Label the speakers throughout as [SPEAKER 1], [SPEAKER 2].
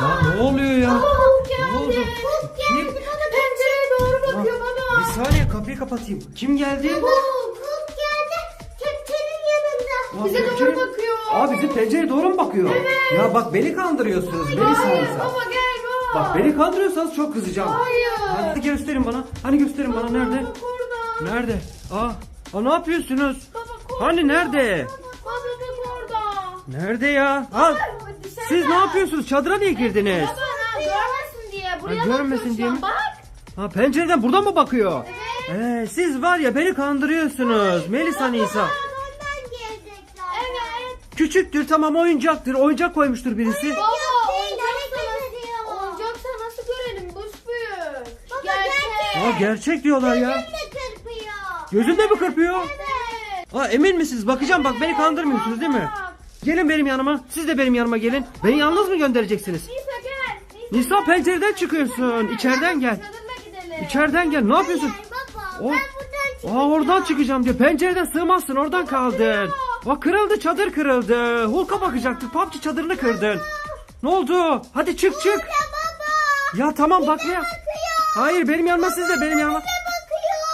[SPEAKER 1] Ya ne oluyor ya?
[SPEAKER 2] Hulk
[SPEAKER 1] Ne oldu?
[SPEAKER 2] geldi.
[SPEAKER 1] Kim?
[SPEAKER 2] Bana pencereye doğru bakıyor baba.
[SPEAKER 1] Bir saniye kapıyı kapatayım. Kim geldi?
[SPEAKER 2] Hulk, Hulk geldi. Kepçenin yanında. Bize doğru bakıyor.
[SPEAKER 1] Aa bizim pencereye doğru mu bakıyor? Ya bak beni kandırıyorsunuz. Beni
[SPEAKER 2] Hayır
[SPEAKER 1] sanırsa.
[SPEAKER 2] baba gel baba.
[SPEAKER 1] Bak beni kandırıyorsanız çok kızacağım.
[SPEAKER 2] Hayır.
[SPEAKER 1] Hadi gösterin bana. Hani gösterin bana nerede?
[SPEAKER 2] Baba orada.
[SPEAKER 1] Nerede? Aa, aa ne yapıyorsunuz?
[SPEAKER 2] Baba korkma.
[SPEAKER 1] Hani nerede?
[SPEAKER 2] Baba bak orada.
[SPEAKER 1] Nerede ya? Ha. Siz ne yapıyorsunuz? Çadıra niye girdiniz?
[SPEAKER 2] Baba ha, görmesin diye. Buraya
[SPEAKER 1] Ha, görmesin diye mi?
[SPEAKER 2] Bak.
[SPEAKER 1] Ha pencereden buradan mı bakıyor?
[SPEAKER 2] Evet.
[SPEAKER 1] Ee, siz var ya beni kandırıyorsunuz. Melisa Nisa.
[SPEAKER 2] Ondan gelecekler. Evet.
[SPEAKER 1] Küçüktür tamam oyuncaktır. Oyuncak koymuştur birisi.
[SPEAKER 2] Baba oyuncaksa, oyuncaksa nasıl görelim? Buz büyük. Gerçek.
[SPEAKER 1] Aa gerçek diyorlar ya.
[SPEAKER 2] kırpıyor.
[SPEAKER 1] Gözünde mi kırpıyor?
[SPEAKER 2] Evet.
[SPEAKER 1] Aa emin misiniz? Bakacağım bak beni kandırmıyorsunuz değil mi? Gelin benim yanıma. Siz de benim yanıma gelin. Beni yalnız mı göndereceksiniz?
[SPEAKER 2] Nisa gel.
[SPEAKER 1] Nisa pencereden çıkıyorsun. İçeriden gel. İçeriden gel. Ne yapıyorsun? O-
[SPEAKER 2] buradan
[SPEAKER 1] Aa oradan çıkacağım diyor. Pencereden sığmazsın. Oradan kaldın. Aa kırıldı çadır kırıldı. Hulk'a bakacaktık. PUBG çadırını kırdın. Ne oldu? Hadi çık çık. Ya tamam bak ya. Hayır benim yanıma siz de benim yanıma.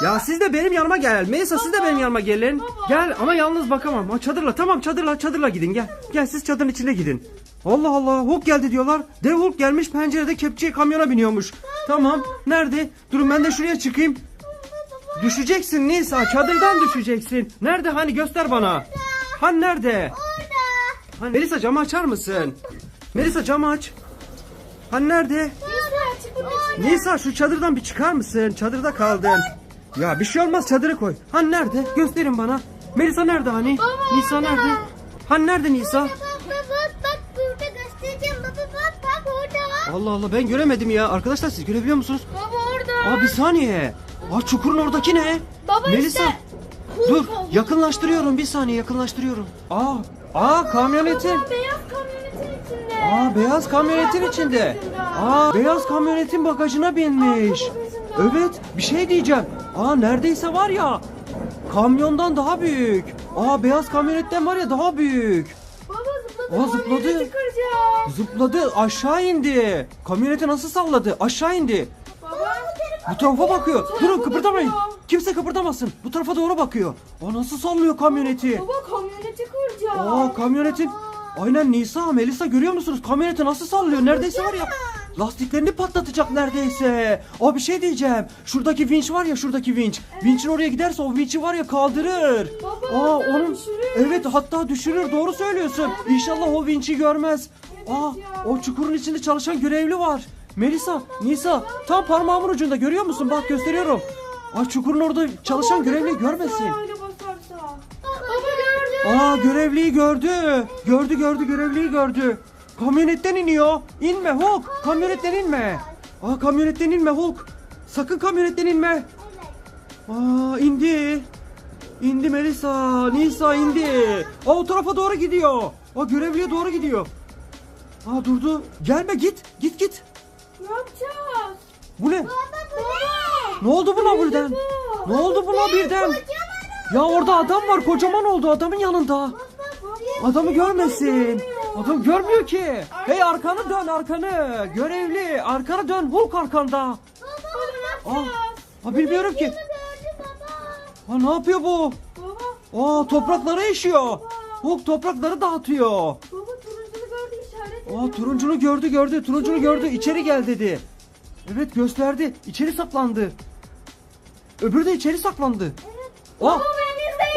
[SPEAKER 1] Ya siz de benim yanıma gel. Melisa siz de benim yanıma gelin. Gel ama yalnız bakamam. Ha, çadırla tamam çadırla çadırla gidin gel. Gel siz çadırın içine gidin. Allah Allah Hulk geldi diyorlar. Dev Hulk gelmiş pencerede kepçeye kamyona biniyormuş. Tamam nerede? Durun ben de şuraya çıkayım. Düşeceksin Nisa çadırdan düşeceksin. Nerede hani göster bana. Hani nerede? Hani Melisa camı açar mısın? Melisa camı aç. Hani nerede?
[SPEAKER 2] Nisa
[SPEAKER 1] şu çadırdan bir çıkar mısın? Çadırda kaldın. Ya bir şey olmaz çadırı koy. Hani nerede? Gösterin bana. Melisa nerede hani?
[SPEAKER 2] Baba,
[SPEAKER 1] Nisa
[SPEAKER 2] orada.
[SPEAKER 1] nerede? Hani nerede Nisa?
[SPEAKER 2] Bak bak bak bak burada göstereceğim baba bak bak orada.
[SPEAKER 1] Allah Allah ben göremedim ya. Arkadaşlar siz görebiliyor musunuz?
[SPEAKER 2] Baba orada.
[SPEAKER 1] Aa bir saniye. Aa çukurun oradaki ne?
[SPEAKER 2] Baba
[SPEAKER 1] Melisa.
[SPEAKER 2] işte.
[SPEAKER 1] Dur yakınlaştırıyorum bir saniye yakınlaştırıyorum. Aa, aa kamyonetin.
[SPEAKER 2] Baba beyaz kamyonetin içinde.
[SPEAKER 1] Aa beyaz kamyonetin içinde. Aa beyaz kamyonetin bagajına binmiş. Evet bir şey diyeceğim. Aa neredeyse var ya kamyondan daha büyük. Aa beyaz kamyonetten var ya daha büyük.
[SPEAKER 2] Baba zıpladı.
[SPEAKER 1] Aa, zıpladı. Zıpladı aşağı indi. Kamyoneti nasıl salladı? Aşağı indi.
[SPEAKER 2] Baba.
[SPEAKER 1] Bu tarafa bakıyor.
[SPEAKER 2] tarafa
[SPEAKER 1] Durun kıpırdamayın.
[SPEAKER 2] bakıyor.
[SPEAKER 1] Kimse kıpırdamasın. Bu tarafa doğru bakıyor. Aa nasıl sallıyor kamyoneti?
[SPEAKER 2] Baba kamyoneti kıracağım.
[SPEAKER 1] Aa kamyonetin aynen Nisa Melisa görüyor musunuz? Kamyoneti nasıl sallıyor? Neredeyse var ya lastiklerini patlatacak neredeyse. Aa bir şey diyeceğim. Şuradaki vinç var ya şuradaki vinç. Vinçin oraya giderse o vinçi var ya kaldırır.
[SPEAKER 2] Baba,
[SPEAKER 1] Aa
[SPEAKER 2] hatta
[SPEAKER 1] onun
[SPEAKER 2] düşürür.
[SPEAKER 1] evet hatta düşürür doğru söylüyorsun. İnşallah o vinçi görmez. Aa o çukurun içinde çalışan görevli var. Melisa, Nisa tam parmağımın ucunda görüyor musun? Bak gösteriyorum. Aa çukurun orada çalışan görevli görmesin.
[SPEAKER 2] Öyle basarsa. Baba gördüm.
[SPEAKER 1] Aa görevliyi gördü. Gördü gördü görevliyi gördü. Kamyonetten iniyor. İnme Hulk. Kamyonetten inme. Aa kamyonetten inme Hulk. Sakın kamyonetten inme. Aa indi. İndi Melisa. Nisa indi. Aa o tarafa doğru gidiyor. Aa görevliye doğru gidiyor. Aa durdu. Gelme git. Git git.
[SPEAKER 2] Ne yapacağız?
[SPEAKER 1] Bu ne?
[SPEAKER 2] Baba.
[SPEAKER 1] Ne oldu buna birden?
[SPEAKER 2] bu.
[SPEAKER 1] Ne oldu buna birden? Ya orada adam var. Kocaman oldu adamın yanında. Adamı görmesin. Adam görmüyor ki. Hey arkanı dön arkanı. Görevli arkanı dön. Hulk arkanda.
[SPEAKER 2] Baba ne
[SPEAKER 1] Aa,
[SPEAKER 2] yapacağız?
[SPEAKER 1] aa, bilmiyorum ki. Aa, ne yapıyor bu?
[SPEAKER 2] Baba.
[SPEAKER 1] Aa toprakları eşiyor. Hulk toprakları dağıtıyor.
[SPEAKER 2] Baba turuncunu gördü işaret ediyor.
[SPEAKER 1] Aa turuncunu gördü gördü. Turuncunu gördü. İçeri gel dedi. Evet gösterdi. İçeri saklandı. Öbürü de içeri saklandı. Aa,
[SPEAKER 2] Baba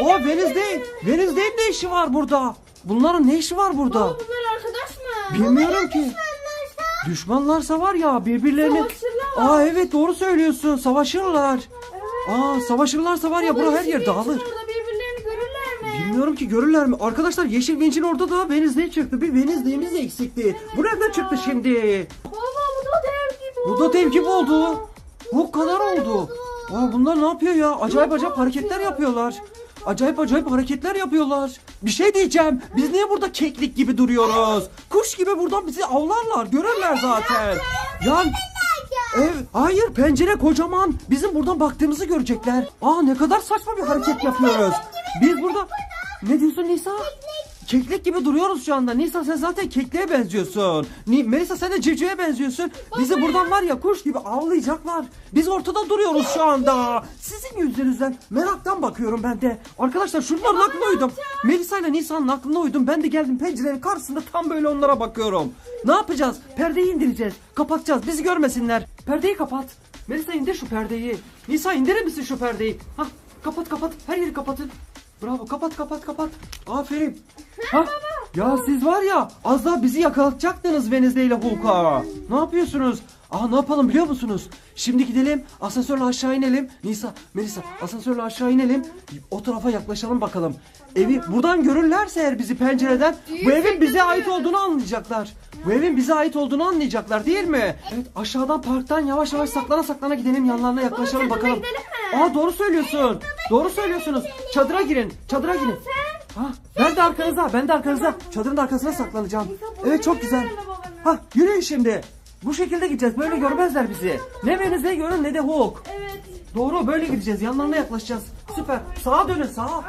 [SPEAKER 2] Venizde.
[SPEAKER 1] aa Venizde. Venizde'nin ne işi var burada? Bunların ne işi var burada?
[SPEAKER 2] Baba bunlar arkadaş mı?
[SPEAKER 1] Bilmiyorum ki. Düşmanlarsa var ya birbirlerini...
[SPEAKER 2] Savaşırlar.
[SPEAKER 1] Aa evet doğru söylüyorsun. Savaşırlar.
[SPEAKER 2] Evet.
[SPEAKER 1] Aa savaşırlarsa var ya bura her yer dağılır.
[SPEAKER 2] Orada birbirlerini görürler mi?
[SPEAKER 1] Bilmiyorum ki görürler mi? Arkadaşlar Yeşil Vinç'in orada da Venizde çıktı. Bir Venizde'miz eksikti. Bu nereden çıktı şimdi?
[SPEAKER 2] Baba bu da dev gibi
[SPEAKER 1] Bu da dev gibi oldu. Bu kadar oldu. Aa bunlar ne yapıyor ya? Acayip acayip hareketler yapıyorlar. Acayip acayip hareketler yapıyorlar. Bir şey diyeceğim. Biz niye burada keklik gibi duruyoruz? Kuş gibi buradan bizi avlarlar. Görürler zaten. Ya Ev, hayır pencere kocaman. Bizim buradan baktığımızı görecekler. Aa ne kadar saçma bir hareket yapıyoruz. Biz burada... Ne diyorsun Nisa? Keklik gibi duruyoruz şu anda. Nisa sen zaten kekliğe benziyorsun. Ni Melisa sen de civcive benziyorsun. Bizi buradan var ya kuş gibi avlayacaklar. Biz ortada duruyoruz şu anda. Sizin yüzünüzden meraktan bakıyorum ben de. Arkadaşlar şunların aklına uydum. Melisa ile Nisa'nın aklına uydum. Ben de geldim pencerenin karşısında tam böyle onlara bakıyorum. Ne yapacağız? Perdeyi indireceğiz. Kapatacağız. Bizi görmesinler. Perdeyi kapat. Melisa indir şu perdeyi. Nisa indirir misin şu perdeyi? Hah kapat kapat. Her yeri kapatın. Bravo kapat kapat kapat. Aferin. Ha? Ya siz var ya az daha bizi yakalatacaktınız Venizde ile Hulk'a. Ne yapıyorsunuz? Aa ne yapalım biliyor musunuz? Şimdi gidelim asansörle aşağı inelim. Nisa, Melisa asansörle aşağı inelim. O tarafa yaklaşalım bakalım. Evi buradan görürlerse eğer bizi pencereden bu evin bize ait olduğunu anlayacaklar. Bu evin bize ait olduğunu anlayacaklar değil mi? Evet aşağıdan parktan yavaş yavaş saklana saklana gidelim yanlarına yaklaşalım bakalım. Aa doğru söylüyorsun. Doğru söylüyorsunuz. Çadıra girin. Çadıra girin. Ha, ben de arkanıza, ben de arkanıza. Çadırın arkasına saklanacağım. Evet çok güzel. Ha, yürüyün şimdi. Bu şekilde gideceğiz. Böyle görmezler bizi. Ne Venizde görün ne de Hulk.
[SPEAKER 3] Evet.
[SPEAKER 1] Doğru böyle gideceğiz. Yanlarına yaklaşacağız. Süper. Sağa dönün sağa.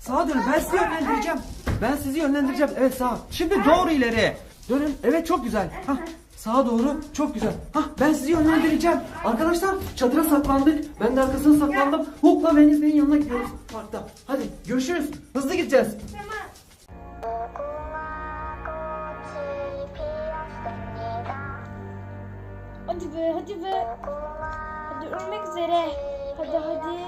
[SPEAKER 1] Sağa dönün. Ben sizi yönlendireceğim. Ben sizi yönlendireceğim. Evet sağa. Şimdi doğru ileri. Dönün. Evet çok güzel. Hah. Sağa doğru. Çok güzel. Hah ben sizi yönlendireceğim. Arkadaşlar çadıra saklandık. Ben de arkasına saklandım. Hulk'la Venizde'nin yanına gidiyoruz parkta. Hadi görüşürüz. Hızlı gideceğiz.
[SPEAKER 3] Tamam. Hadi be hadi be. Hadi ölmek üzere. Hadi hadi.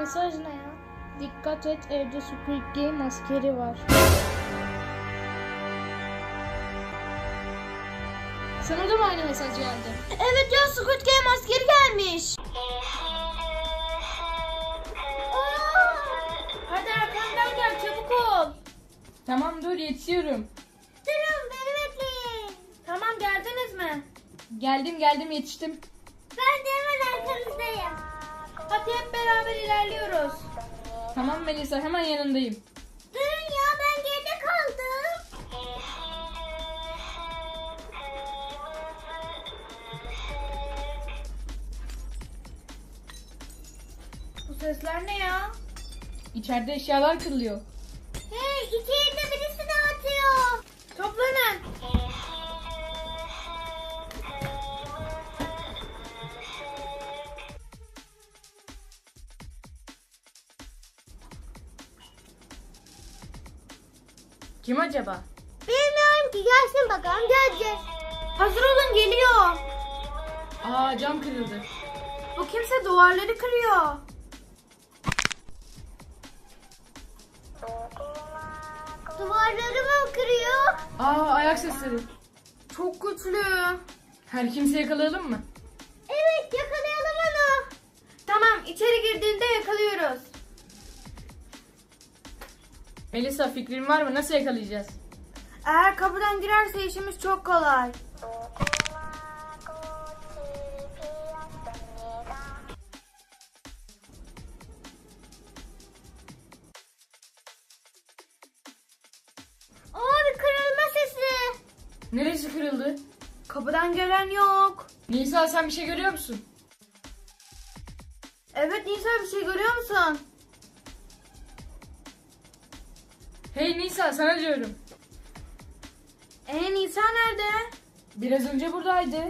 [SPEAKER 3] Mesaj ne ya? Dikkat et evde Squid Game askeri var.
[SPEAKER 4] Sana da mı aynı mesaj geldi?
[SPEAKER 3] Evet ya Squid Game askeri gelmiş. Hadi arkamdan gel çabuk ol.
[SPEAKER 4] Tamam dur yetişiyorum.
[SPEAKER 3] Durun beni bekleyin. Tamam geldiniz mi?
[SPEAKER 4] Geldim geldim yetiştim.
[SPEAKER 3] Ben de hemen arkanızdayım. Hadi hep beraber ilerliyoruz.
[SPEAKER 4] Tamam Melisa hemen yanındayım.
[SPEAKER 3] Sesler ne ya?
[SPEAKER 4] İçeride eşyalar kırılıyor.
[SPEAKER 3] Hey içeride birisi de atıyor. Toplanın.
[SPEAKER 4] Kim acaba?
[SPEAKER 3] Bilmiyorum ki gelsin bakalım göreceğiz. Hazır olun geliyor.
[SPEAKER 4] Aa cam kırıldı.
[SPEAKER 3] Bu kimse duvarları kırıyor. Duvarları mı kırıyor?
[SPEAKER 4] Aa ayak sesleri.
[SPEAKER 3] Çok güçlü.
[SPEAKER 4] Her kimse yakalayalım mı?
[SPEAKER 3] Evet yakalayalım onu. Tamam içeri girdiğinde yakalıyoruz.
[SPEAKER 4] Melisa fikrin var mı? Nasıl yakalayacağız?
[SPEAKER 3] Eğer kapıdan girerse işimiz çok kolay.
[SPEAKER 4] Kırıldı?
[SPEAKER 3] Kapıdan gelen yok.
[SPEAKER 4] Nisa sen bir şey görüyor musun?
[SPEAKER 3] Evet Nisa bir şey görüyor musun?
[SPEAKER 4] Hey Nisa sana diyorum.
[SPEAKER 3] Ee Nisa nerede?
[SPEAKER 4] Biraz önce buradaydı.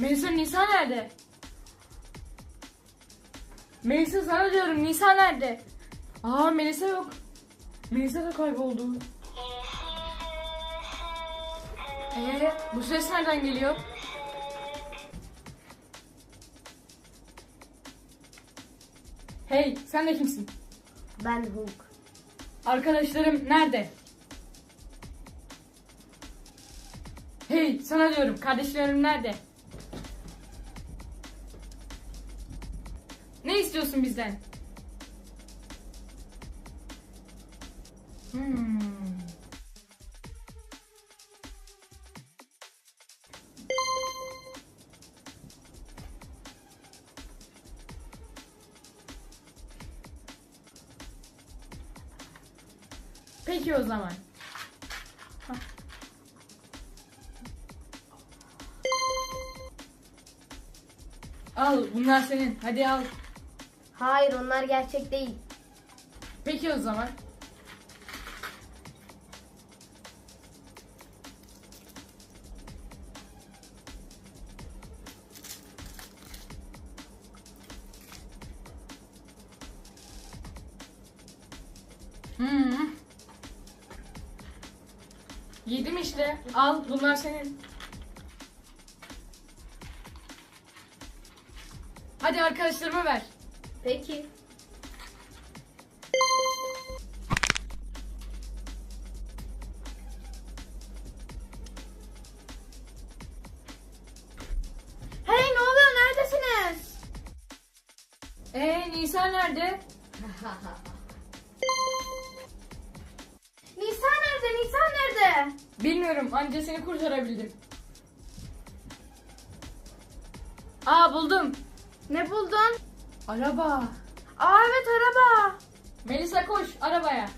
[SPEAKER 4] Melisa Nisa nerede? Melisa sana diyorum Nisa nerede? Aa Melisa yok. Melisa da kayboldu. Ee, bu ses nereden geliyor? Hey, sen de kimsin?
[SPEAKER 3] Ben Hulk.
[SPEAKER 4] Arkadaşlarım nerede? Hey, sana diyorum, kardeşlerim nerede? istiyorsun bizden? Hmm. Peki o zaman. Al bunlar senin. Hadi al.
[SPEAKER 2] Hayır onlar gerçek değil.
[SPEAKER 4] Peki o zaman. Hmm. Yedim işte. Al bunlar senin. Hadi arkadaşlarıma ver.
[SPEAKER 2] Peki. Hey ne oluyor neredesiniz?
[SPEAKER 4] Ee Nisa nerede?
[SPEAKER 2] Nisa nerede? Nisa nerede?
[SPEAKER 4] Bilmiyorum anca seni kurtarabildim. Aa buldum.
[SPEAKER 2] Ne buldun?
[SPEAKER 4] Araba.
[SPEAKER 2] Aa evet araba.
[SPEAKER 4] Melisa koş arabaya.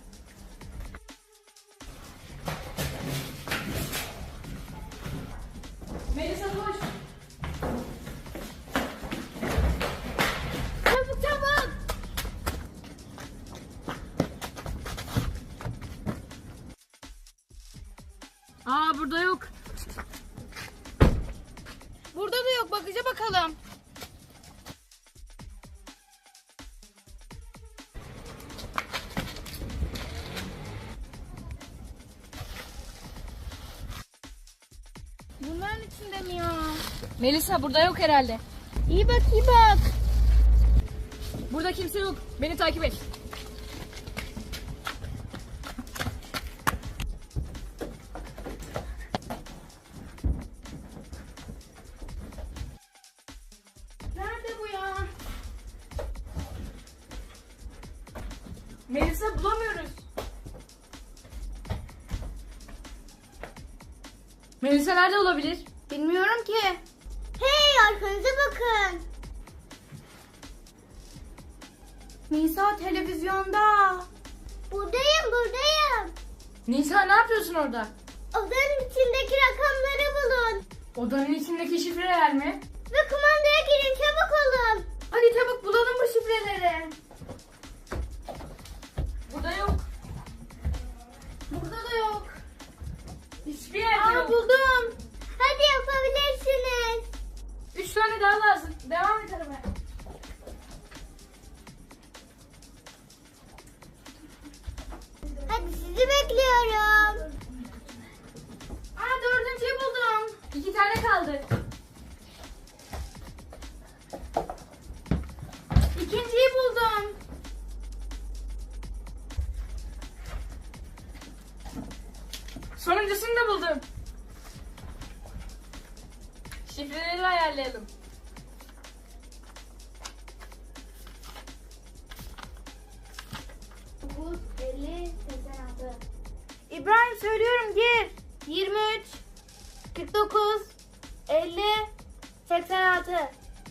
[SPEAKER 4] Melisa burada yok herhalde.
[SPEAKER 2] İyi bak iyi bak.
[SPEAKER 4] Burada kimse yok. Beni takip et.
[SPEAKER 2] Nerede bu ya?
[SPEAKER 4] Melisa bulamıyoruz. Melisa nerede olabilir?
[SPEAKER 2] Televizyonda. Buradayım buradayım.
[SPEAKER 4] Nisa ne yapıyorsun orada?
[SPEAKER 2] Odanın içindeki rakamları bulun.
[SPEAKER 4] Odanın içindeki şifreler mi?
[SPEAKER 2] Ve kumandaya girin çabuk olun. Hadi çabuk bulalım bu şifreleri.
[SPEAKER 4] Burada yok.
[SPEAKER 2] Burada da yok.
[SPEAKER 4] Hiçbir yerde
[SPEAKER 2] Aa
[SPEAKER 4] yok.
[SPEAKER 2] buldum. Hadi yapabilirsiniz.
[SPEAKER 4] Üç tane daha lazım. Devam et arabaya. Sonuncusunu da buldum. Şifreleri ayarlayalım.
[SPEAKER 2] İbrahim söylüyorum gir. 23, 49, 50, 86.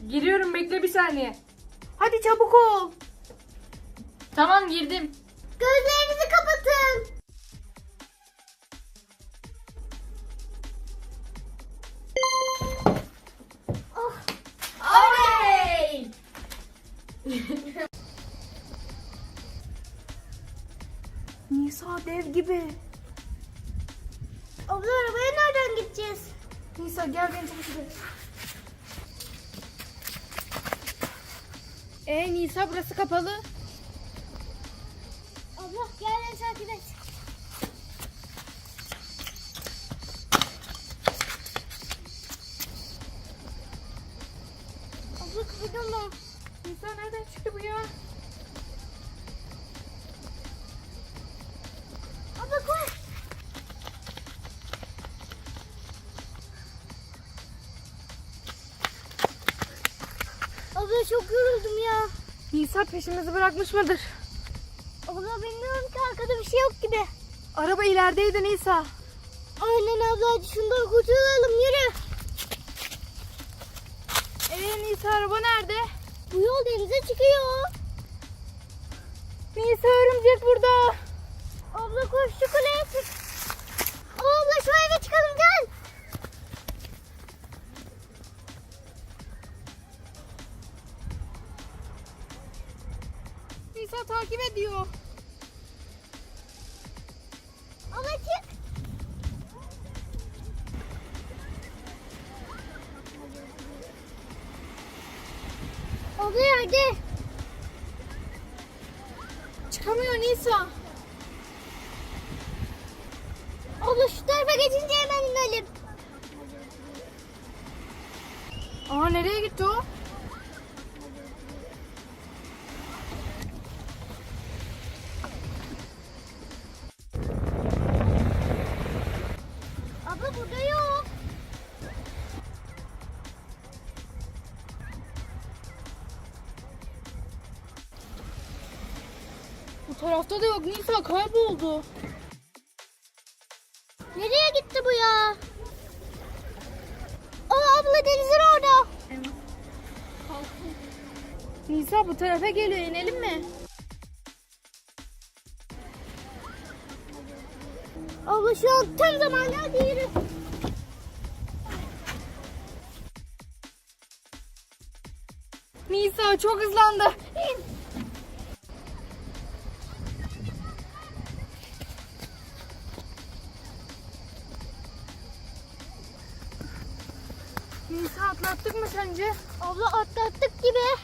[SPEAKER 4] Giriyorum bekle bir saniye.
[SPEAKER 2] Hadi çabuk ol.
[SPEAKER 4] Tamam girdim.
[SPEAKER 2] Gözlerinizi kapatın. Nisa dev gibi. Abla arabaya nereden gideceğiz? Nisa gel beni takip et. Ee Nisa burası kapalı. Abla gel beni takip et. Abla çok yoruldum ya.
[SPEAKER 4] Nisa peşimizi bırakmış mıdır?
[SPEAKER 2] Abla bilmiyorum ki arkada bir şey yok gibi.
[SPEAKER 4] Araba ilerideydi Nisa.
[SPEAKER 2] Aynen abla hadi şundan kurtulalım yürü.
[SPEAKER 4] Ee Nisa araba nerede?
[SPEAKER 2] Bu yol denize çıkıyor.
[SPEAKER 4] Nisa örümcek burada.
[SPEAKER 2] Abla koş şu kuleye çık. Abla şu eve çıkalım gel.
[SPEAKER 3] Ediyor.
[SPEAKER 2] Ama çık. Abla yerde.
[SPEAKER 3] Çıkamıyor Nisa.
[SPEAKER 2] Abla şu tarafa geçince hemen inelim.
[SPEAKER 3] Aa nereye gitti o?
[SPEAKER 2] Yok
[SPEAKER 3] Nisa kayboldu.
[SPEAKER 2] Nereye gitti bu ya? Aa abla denizin orada.
[SPEAKER 3] Nisa bu tarafa geliyor inelim mi?
[SPEAKER 2] Abla şu an tam zamanı hadi yürü.
[SPEAKER 3] Nisa çok hızlandı. İn. Sence?
[SPEAKER 2] Abla atlattık gibi.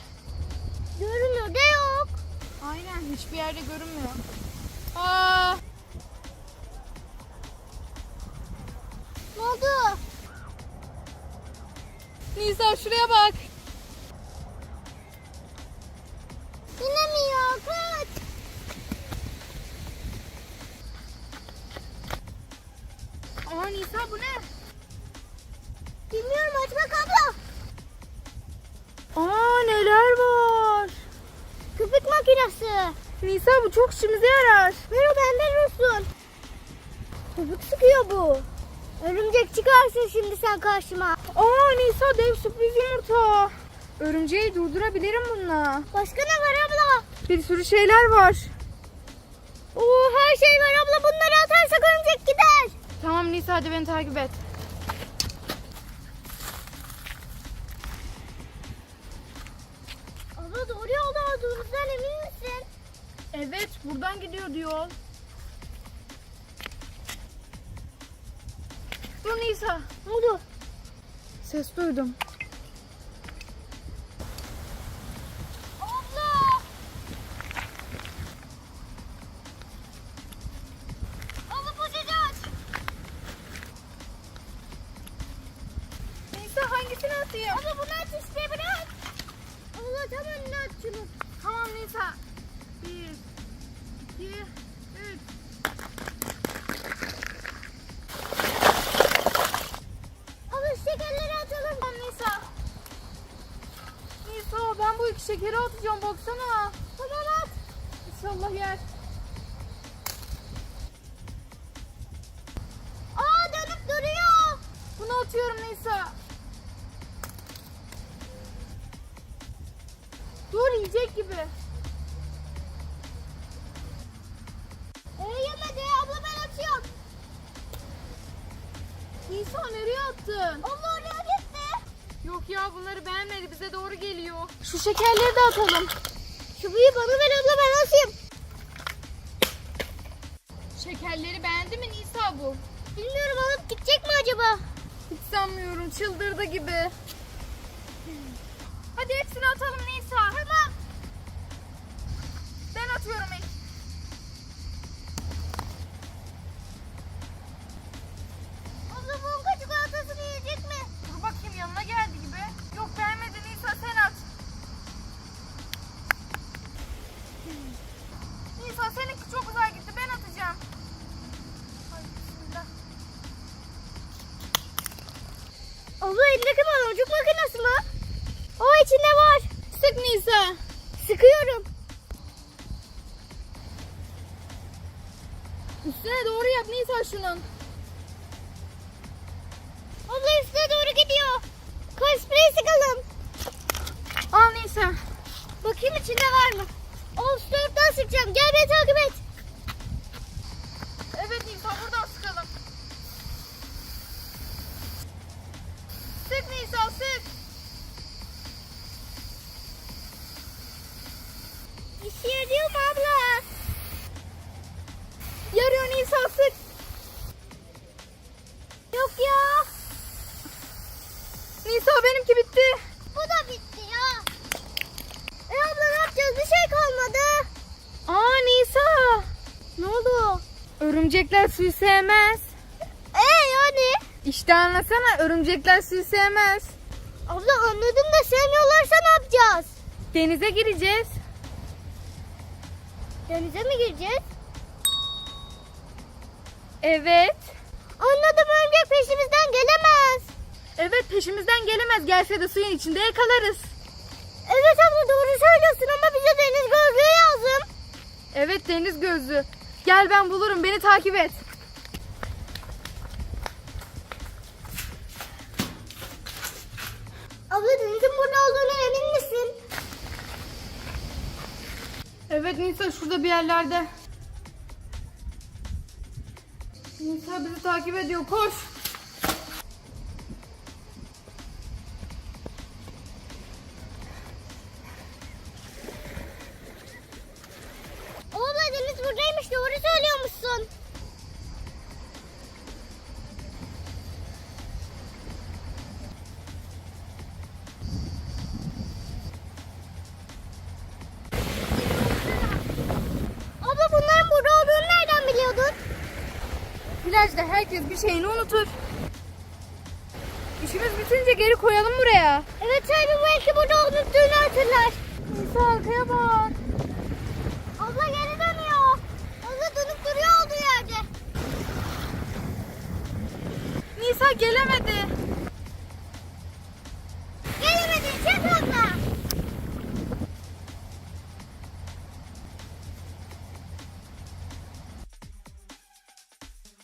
[SPEAKER 2] Görünür de yok.
[SPEAKER 3] Aynen hiçbir yerde görünmüyor. İşimize yarar.
[SPEAKER 2] Ver o benden olsun. Köpük sıkıyor bu. Örümcek çıkarsın şimdi sen karşıma.
[SPEAKER 3] Aa Nisa dev sürpriz yumurta. Örümceği durdurabilirim bununla.
[SPEAKER 2] Başka ne var abla?
[SPEAKER 3] Bir sürü şeyler var.
[SPEAKER 2] Oo her şey var abla bunları atarsak örümcek gider.
[SPEAKER 3] Tamam Nisa hadi beni takip et.
[SPEAKER 2] Abla doğru yolda olduğumuzdan emin misin?
[SPEAKER 3] Evet buradan gidiyor diyor. Dur Nisa.
[SPEAKER 2] Ne oldu?
[SPEAKER 3] Ses duydum.
[SPEAKER 2] Abla! Abla poşeti aç.
[SPEAKER 3] Nisa hangisini atayım?
[SPEAKER 2] Abla bunu aç işte bırak. Abla tam önüne aç şunu.
[SPEAKER 3] Tamam Nisa. Bir, iki, Nisa nereye attın?
[SPEAKER 2] Abla oraya gitti.
[SPEAKER 3] Yok ya bunları beğenmedi bize doğru geliyor. Şu şekerleri de atalım.
[SPEAKER 2] Büyüğü bana ver abla ben atayım.
[SPEAKER 3] Şekerleri beğendi mi Nisa bu?
[SPEAKER 2] Bilmiyorum alıp gidecek mi acaba?
[SPEAKER 3] Hiç sanmıyorum çıldırdı gibi. Hadi hepsini atalım Nisa. Tamam.
[SPEAKER 2] Elindeki baloncuk makinesi mi? O içinde var.
[SPEAKER 3] Sık Nisa.
[SPEAKER 2] Sıkıyorum.
[SPEAKER 3] Üstüne doğru yap Nisa şunun.
[SPEAKER 2] Abla üstüne doğru gidiyor. Kar spreyi sıkalım.
[SPEAKER 3] Al Nisa.
[SPEAKER 2] Bakayım içinde var mı? Dörtten sıkacağım. Gel beni takip et. Mu abla? Yarıyor Nisa sık. Yok ya.
[SPEAKER 3] Nisa benimki bitti.
[SPEAKER 2] Bu da bitti ya. E abla ne yapacağız? Bir şey kalmadı.
[SPEAKER 3] Aa Nisa.
[SPEAKER 2] Ne oldu?
[SPEAKER 3] Örümcekler suyu sevmez.
[SPEAKER 2] E yani?
[SPEAKER 3] İşte anlasana örümcekler suyu sevmez.
[SPEAKER 2] Abla anladım da sevmiyorlarsa ne yapacağız?
[SPEAKER 3] Denize gireceğiz.
[SPEAKER 2] Denize mi gireceğiz?
[SPEAKER 3] Evet.
[SPEAKER 2] Anladım örümcek peşimizden gelemez.
[SPEAKER 3] Evet peşimizden gelemez. Gelse de suyun içinde yakalarız.
[SPEAKER 2] Evet abla doğru söylüyorsun ama bize deniz gözlüğü lazım.
[SPEAKER 3] Evet deniz gözlü. Gel ben bulurum beni takip et.
[SPEAKER 2] Abla denizin burada olduğuna emin misin?
[SPEAKER 3] Evet Nisa şurada bir yerlerde. Nisa bizi takip ediyor koş. Herkes bir şeyini unutur. İşimiz bitince geri koyalım buraya.
[SPEAKER 2] Evet sahibi belki burada unuttuğunu hatırlar.
[SPEAKER 3] Nisa arkaya bak.
[SPEAKER 2] Abla geri dönüyor. Abla dönüp duruyor olduğu yerde.
[SPEAKER 3] Nisa gelemedi.